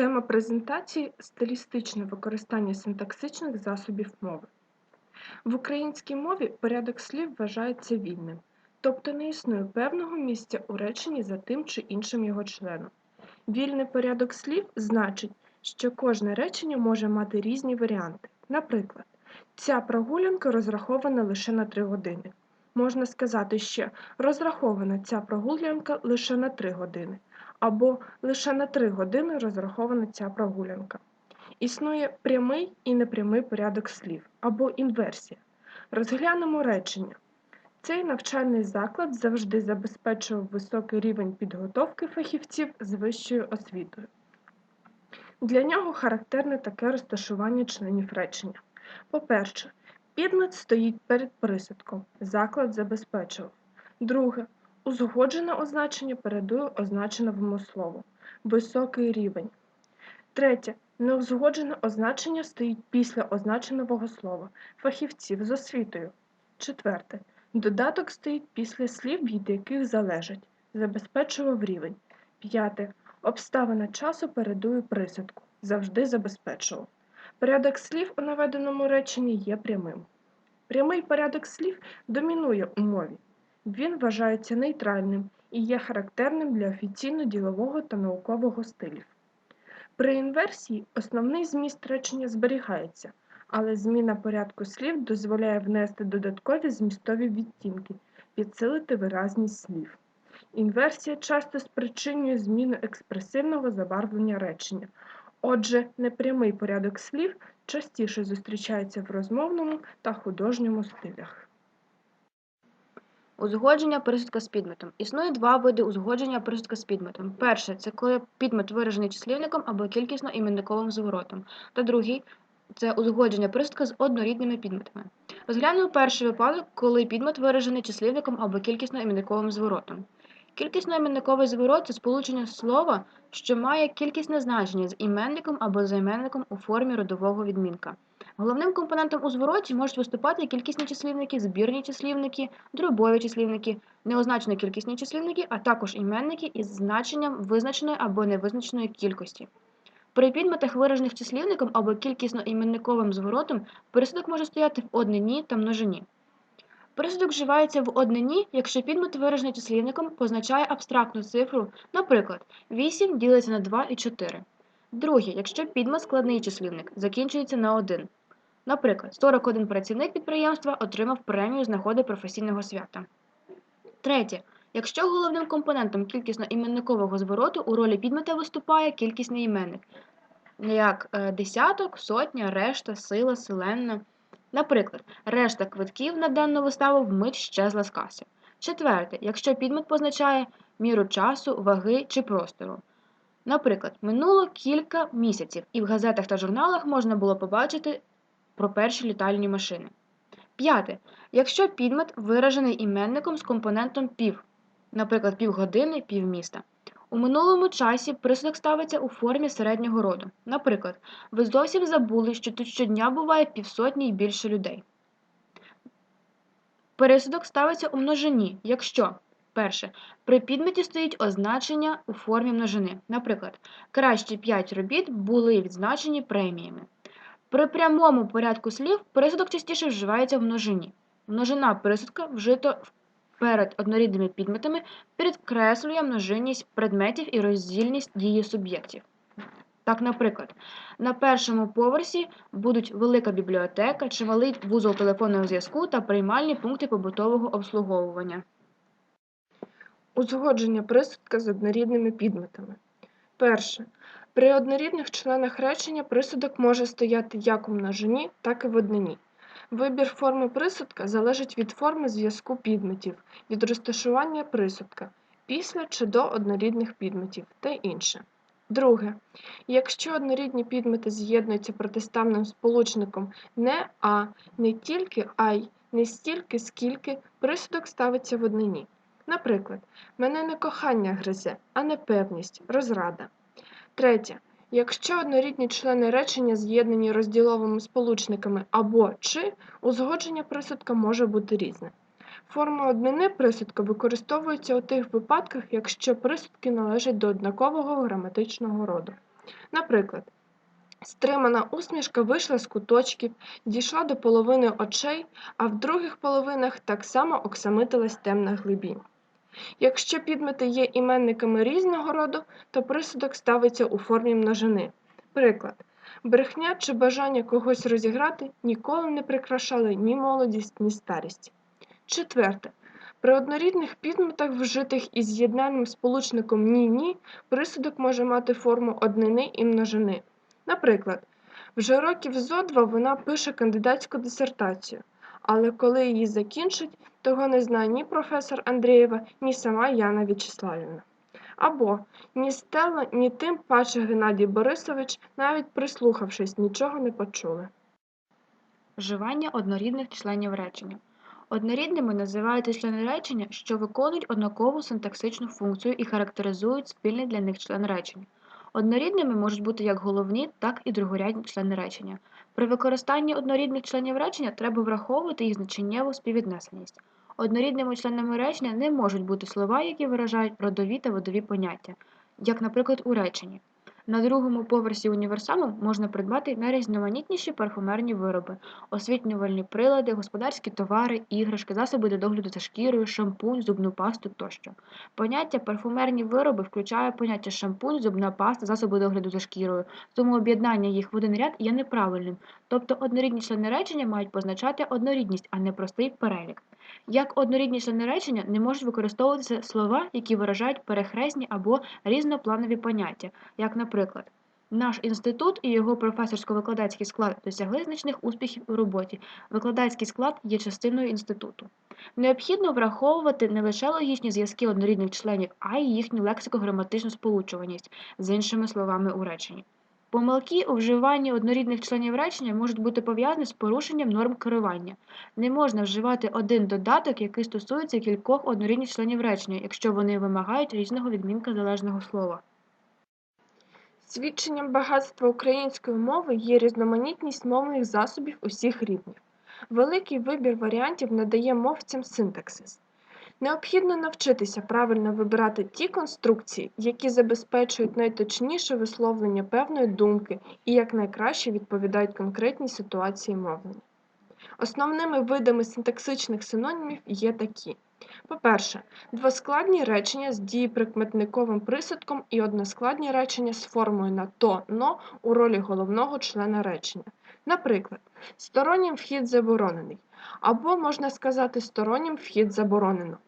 Тема презентації стилістичне використання синтаксичних засобів мови. В українській мові порядок слів вважається вільним, тобто не існує певного місця у реченні за тим чи іншим його членом. Вільний порядок слів значить, що кожне речення може мати різні варіанти. Наприклад, ця прогулянка розрахована лише на 3 години. Можна сказати ще розрахована ця прогулянка лише на 3 години або лише на 3 години розрахована ця прогулянка. Існує прямий і непрямий порядок слів або інверсія. Розглянемо речення. Цей навчальний заклад завжди забезпечував високий рівень підготовки фахівців з вищою освітою. Для нього характерне таке розташування членів речення. По-перше, підмет стоїть перед присадком. Заклад забезпечував. Друге, Узгоджене означення передує означеному слову. Високий рівень. Третє. Неузгоджене означення стоїть після означеного слова. Фахівців з освітою. Четверте. Додаток стоїть після слів, від яких залежить. Забезпечував рівень. П'яте. Обставина часу передує присадку. Завжди забезпечував. Порядок слів у наведеному реченні є прямим. Прямий порядок слів домінує у мові. Він вважається нейтральним і є характерним для офіційно-ділового та наукового стилів. При інверсії основний зміст речення зберігається, але зміна порядку слів дозволяє внести додаткові змістові відтінки, підсилити виразність слів. Інверсія часто спричинює зміну експресивного забарвлення речення. Отже, непрямий порядок слів частіше зустрічається в розмовному та художньому стилях. Узгодження присудка з підметом. Існує два види узгодження присудка з підметом. Перше це коли підмет виражений числівником або кількісно іменниковим зворотом. Та другий це узгодження присудка з однорідними підметами. Розглянемо перший випадок, коли підмет виражений числівником або кількісно іменниковим зворотом. Кількісно іменниковий зворот це сполучення слова, що має кількісне значення з іменником або займенником у формі родового відмінка. Головним компонентом у звороті можуть виступати кількісні числівники, збірні числівники, дробові числівники, неозначені кількісні числівники, а також іменники із значенням визначеної або невизначеної кількості. При підметах, виражених числівником або кількісно-іменниковим зворотом, присудок може стояти в однині та множині. Присудок вживається в однині, якщо підмет, виражений числівником, позначає абстрактну цифру, наприклад, 8 ділиться на 2 і 4. Друге, якщо підмет складний числівник, закінчується на 1. Наприклад, 41 працівник підприємства отримав премію з нагоди професійного свята. Третє. Якщо головним компонентом кількісно-іменникового звороту у ролі підмета виступає кількісний іменник, як е, десяток, сотня, решта, сила, селенна. Наприклад, решта квитків на дану виставу вмить щезла з каси. Четверте, якщо підмет позначає міру часу, ваги чи простору. Наприклад, минуло кілька місяців, і в газетах та журналах можна було побачити про перші літальні машини. П'яте. Якщо підмет виражений іменником з компонентом пів, наприклад, півгодини, півміста. У минулому часі присудок ставиться у формі середнього роду. Наприклад, ви зовсім забули, що тут щодня буває півсотні і більше людей. Пересудок ставиться у множині, якщо перше, при підметі стоїть означення у формі множини. Наприклад, кращі 5 робіт були відзначені преміями. При прямому порядку слів присудок частіше вживається в множині. Множина присудка вжито перед однорідними підметами підкреслює множинність предметів і роздільність дії суб'єктів. Так, наприклад, на першому поверсі будуть велика бібліотека, чималий вузол телефонного зв'язку та приймальні пункти побутового обслуговування. Узгодження присудка з однорідними підметами. Перше. При однорідних членах речення присудок може стояти як у множині, так і в однині. Вибір форми присудка залежить від форми зв'язку підметів, від розташування присудка, після чи до однорідних підметів та інше. Друге. Якщо однорідні підмети з'єднуються протиставним сполучником не а, не тільки а й не стільки, скільки присудок ставиться в однині. Наприклад, мене не кохання гризе, а непевність, розрада. Третє. Якщо однорідні члени речення з'єднані розділовими сполучниками або чи, узгодження присудка може бути різне. Форма однини присудка використовується у тих випадках, якщо присудки належать до однакового граматичного роду. Наприклад, стримана усмішка вийшла з куточків, дійшла до половини очей, а в других половинах так само оксамитилась темна глибінь. Якщо підмети є іменниками різного роду, то присудок ставиться у формі множини. Приклад. Брехня чи бажання когось розіграти ніколи не прикрашали ні молодість, ні старість. Четверте. При однорідних підметах, вжитих із з'єднаним сполучником ні-ні, присудок може мати форму однини і множини. Наприклад, вже років зо два вона пише кандидатську дисертацію, але коли її закінчить, того не знає ні професор Андрієва, ні сама Яна В'ячеславівна. Або ні Стелла, ні тим паче Геннадій Борисович, навіть прислухавшись, нічого не почули. Вживання однорідних членів речення. Однорідними називаються члени речення, що виконують однакову синтаксичну функцію і характеризують спільний для них член речення. Однорідними можуть бути як головні, так і другорядні члени речення. При використанні однорідних членів речення треба враховувати їх значеннєву співвіднесеність. Однорідними членами речення не можуть бути слова, які виражають родові та видові поняття, як, наприклад, у реченні. На другому поверсі універсаму можна придбати найрізноманітніші парфумерні вироби, освітлювальні прилади, господарські товари, іграшки, засоби для догляду за шкірою, шампунь, зубну пасту тощо. Поняття парфумерні вироби включає поняття шампунь, зубна паста, засоби догляду за шкірою, тому об'єднання їх в один ряд є неправильним, тобто однорідні члени речення мають позначати однорідність, а не простий перелік. Як однорідні речення не можуть використовуватися слова, які виражають перехресні або різнопланові поняття, як, наприклад, наш інститут і його професорсько-викладацький склад досягли значних успіхів у роботі. Викладацький склад є частиною інституту. Необхідно враховувати не лише логічні зв'язки однорідних членів, а й їхню лексико-граматичну сполучуваність з іншими словами у реченні. Помилки у вживанні однорідних членів речення можуть бути пов'язані з порушенням норм керування. Не можна вживати один додаток, який стосується кількох однорідних членів речення, якщо вони вимагають різного відмінка залежного слова. Свідченням багатства української мови є різноманітність мовних засобів усіх рівнів. Великий вибір варіантів надає мовцям синтаксис. Необхідно навчитися правильно вибирати ті конструкції, які забезпечують найточніше висловлення певної думки і якнайкраще відповідають конкретній ситуації мовлення. Основними видами синтаксичних синонімів є такі: по-перше, двоскладні речення з дієприкметниковим присадком і односкладні речення з формою на то но у ролі головного члена речення. Наприклад, стороннім вхід заборонений, або можна сказати стороннім вхід заборонено.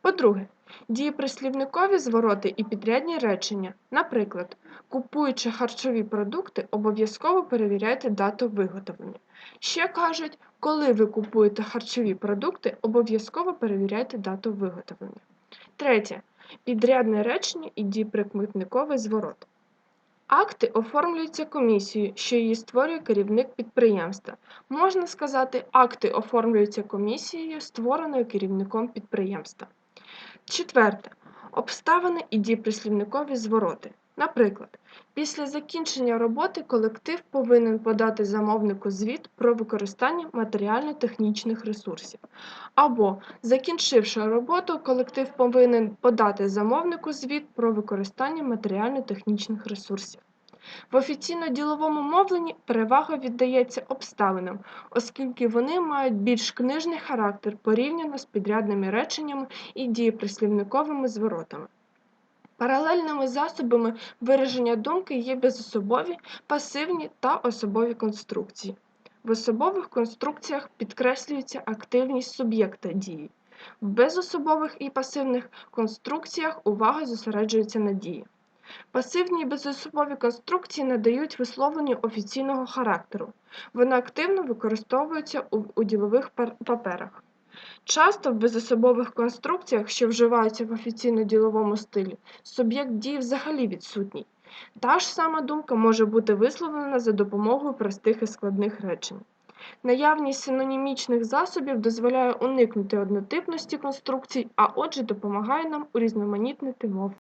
По-друге, дієприслівникові звороти і підрядні речення. Наприклад, купуючи харчові продукти, обов'язково перевіряйте дату виготовлення. Ще кажуть, коли ви купуєте харчові продукти, обов'язково перевіряйте дату виготовлення. Третє. Підрядне речення і дієприкметниковий зворот. Акти оформлюються комісією, що її створює керівник підприємства. Можна сказати, акти оформлюються комісією, створеною керівником підприємства. Четверте. Обставини і дієприслівникові звороти. Наприклад, після закінчення роботи колектив повинен подати замовнику звіт про використання матеріально-технічних ресурсів. Або, закінчивши роботу, колектив повинен подати замовнику звіт про використання матеріально-технічних ресурсів. В офіційно-діловому мовленні перевага віддається обставинам, оскільки вони мають більш книжний характер порівняно з підрядними реченнями і дієприслівниковими зворотами. Паралельними засобами вираження думки є безособові, пасивні та особові конструкції. В особових конструкціях підкреслюється активність суб'єкта дії. В безособових і пасивних конструкціях увага зосереджується на дії. Пасивні безособові конструкції надають висловленню офіційного характеру. Вони активно використовуються у, у ділових паперах. Часто в безособових конструкціях, що вживаються в офіційно-діловому стилі, суб'єкт дії взагалі відсутній. Та ж сама думка може бути висловлена за допомогою простих і складних речень. Наявність синонімічних засобів дозволяє уникнути однотипності конструкцій, а отже допомагає нам урізноманітнити мову.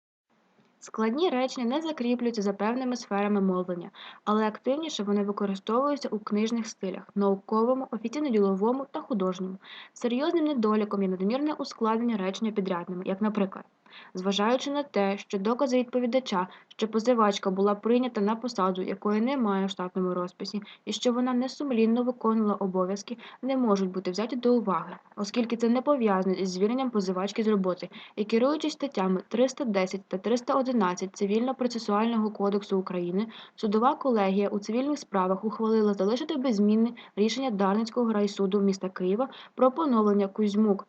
Складні речення не закріплюються за певними сферами мовлення, але активніше вони використовуються у книжних стилях науковому, офіційно-діловому та художньому. Серйозним недоліком є надмірне ускладнення речення підрядними, як, наприклад, Зважаючи на те, що докази відповідача, що позивачка була прийнята на посаду, якої немає в штатному розписі, і що вона несумлінно виконувала обов'язки, не можуть бути взяті до уваги, оскільки це не пов'язано із звільненням позивачки з роботи, і керуючись статтями 310 та 311 Цивільно-процесуального кодексу України, судова колегія у цивільних справах ухвалила залишити без зміни рішення Дарницького райсуду міста Києва про поновлення Кузьмук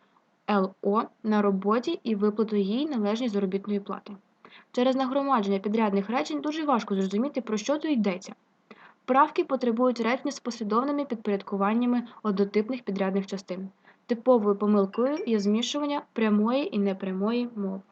ЛО на роботі і виплату їй належної заробітної плати. Через нагромадження підрядних речень дуже важко зрозуміти, про що тут йдеться. Правки потребують речення з послідовними підпорядкуваннями однотипних підрядних частин. Типовою помилкою є змішування прямої і непрямої мов.